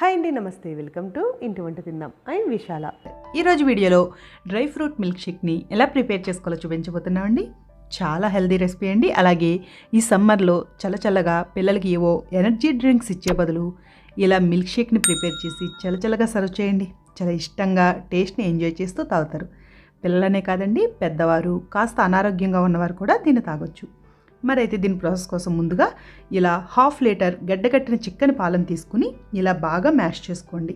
Hi అండి నమస్తే. Welcome to ఇంటి వంట తిందాం. ఐఎమ్ విశాల. ఈరోజు వీడియోలో డ్రై ఫ్రూట్ మిల్క్ షేక్ని ఎలా ప్రిపేర్ చేసుకోవాలో చూపించబోతున్నామండి. చాలా హెల్దీ రెసిపీ అండి. అలాగే ఈ సమ్మర్లో చల్లచల్లగా పిల్లలకి ఏవో ఎనర్జీ డ్రింక్స్ ఇచ్చే బదులు ఇలా మిల్క్ షేక్ని ప్రిపేర్ చేసి చల్లచల్లగా సర్వ్ చేయండి. చాలా ఇష్టంగా టేస్ట్ని ఎంజాయ్ చేస్తూ తాగుతారు. పిల్లలనే కాదండి పెద్దవారు కాస్త అనారోగ్యంగా ఉన్నవారు కూడా దీన్ని తాగొచ్చు. మరైతే దీని ప్రాసెస్ కోసం ముందుగా ఇలా హాఫ్ లీటర్ గడ్డగట్టిన చిక్కని పాలను తీసుకుని ఇలా బాగా మ్యాష్ చేసుకోండి.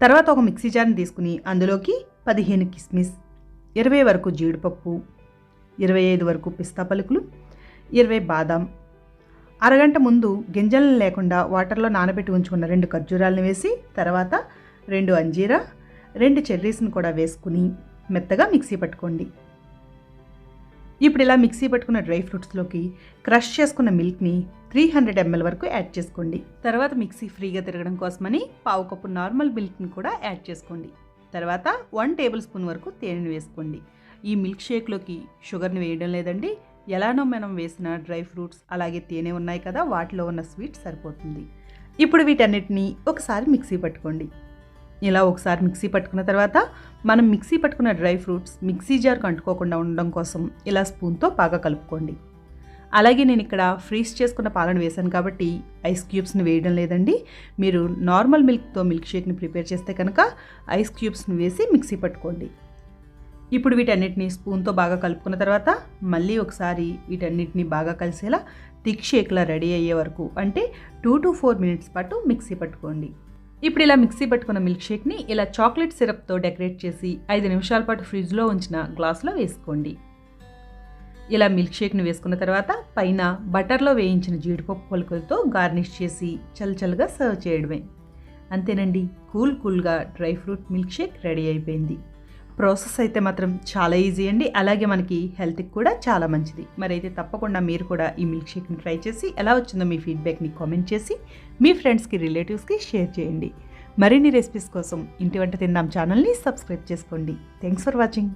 తర్వాత ఒక మిక్సీ జార్ని తీసుకుని అందులోకి పదిహేను కిస్మిస్ ఇరవై వరకు జీడిపప్పు ఇరవై ఐదు వరకు పిస్తా పలుకులు ఇరవై బాదాం అరగంట ముందు గింజలను లేకుండా వాటర్లో నానబెట్టి ఉంచుకున్న రెండు ఖర్జూరాలను వేసి తర్వాత రెండు అంజీరా రెండు చెర్రీస్ని కూడా వేసుకుని మెత్తగా మిక్సీ పట్టుకోండి. ఇప్పుడు ఇలా మిక్సీ పట్టుకున్న డ్రై ఫ్రూట్స్లోకి క్రష్ చేసుకున్న మిల్క్ని త్రీ హండ్రెడ్ ఎంఎల్ వరకు యాడ్ చేసుకోండి. తర్వాత మిక్సీ ఫ్రీగా తిరగడం కోసమని పావు కప్పు నార్మల్ మిల్క్ని కూడా యాడ్ చేసుకోండి. తర్వాత వన్ టేబుల్ స్పూన్ వరకు తేనెను వేసుకోండి. ఈ మిల్క్ షేక్లోకి షుగర్ని వేయడం లేదండి. ఎలానో మనం వేసిన డ్రై ఫ్రూట్స్ అలాగే తేనె ఉన్నాయి కదా వాటిలో ఉన్న స్వీట్ సరిపోతుంది. ఇప్పుడు వీటన్నిటిని ఒకసారి మిక్సీ పట్టుకోండి. ఇలా ఒకసారి మిక్సీ పట్టుకున్న తర్వాత మనం మిక్సీ పట్టుకున్న డ్రై ఫ్రూట్స్ మిక్సీ జార్కి అంటుకోకుండా ఉండడం కోసం ఇలా స్పూన్తో బాగా కలుపుకోండి. అలాగే నేను ఇక్కడ ఫ్రీజ్ చేసుకున్న పాలను వేశాను కాబట్టి ఐస్ క్యూబ్స్ని వేయడం లేదండి. మీరు నార్మల్ మిల్క్తో మిల్క్ షేక్ని ప్రిపేర్ చేస్తే కనుక ఐస్ క్యూబ్స్ని వేసి మిక్సీ పట్టుకోండి. ఇప్పుడు వీటన్నిటిని స్పూన్తో బాగా కలుపుకున్న తర్వాత మళ్ళీ ఒకసారి వీటన్నిటిని బాగా కలిసేలా థిక్ షేక్లా రెడీ అయ్యే వరకు అంటే టూ టు ఫోర్ మినిట్స్ పాటు మిక్సీ పట్టుకోండి. ఇప్పుడు ఇలా మిక్సీ పట్టుకున్న మిల్క్ షేక్ని ఇలా చాక్లెట్ సిరప్తో డెకరేట్ చేసి ఐదు నిమిషాల పాటు ఫ్రిడ్జ్లో ఉంచిన గ్లాస్లో వేసుకోండి. ఇలా మిల్క్ షేక్ని వేసుకున్న తర్వాత పైన బటర్లో వేయించిన జీడిపప్పు పలుకులతో గార్నిష్ చేసి చల్లచల్లగా సర్వ్ చేయడమే. అంతేనండి కూల్ కూల్గా dry fruit milk shake ready అయిపోయింది. ప్రాసెస్ అయితే మాత్రం చాలా ఈజీ అండి. అలాగే మనకి హెల్త్కి కూడా చాలా మంచిది. మరైతే తప్పకుండా మీరు కూడా ఈ మిల్క్ షేక్ని ట్రై చేసి ఎలా వచ్చిందో మీ ఫీడ్బ్యాక్ని కామెంట్ చేసి మీ ఫ్రెండ్స్కి రిలేటివ్స్కి షేర్ చేయండి. మరిన్ని రెసిపీస్ కోసం ఇంటి వంట తిందాం ఛానల్ని సబ్స్క్రైబ్ చేసుకోండి. Thanks for watching.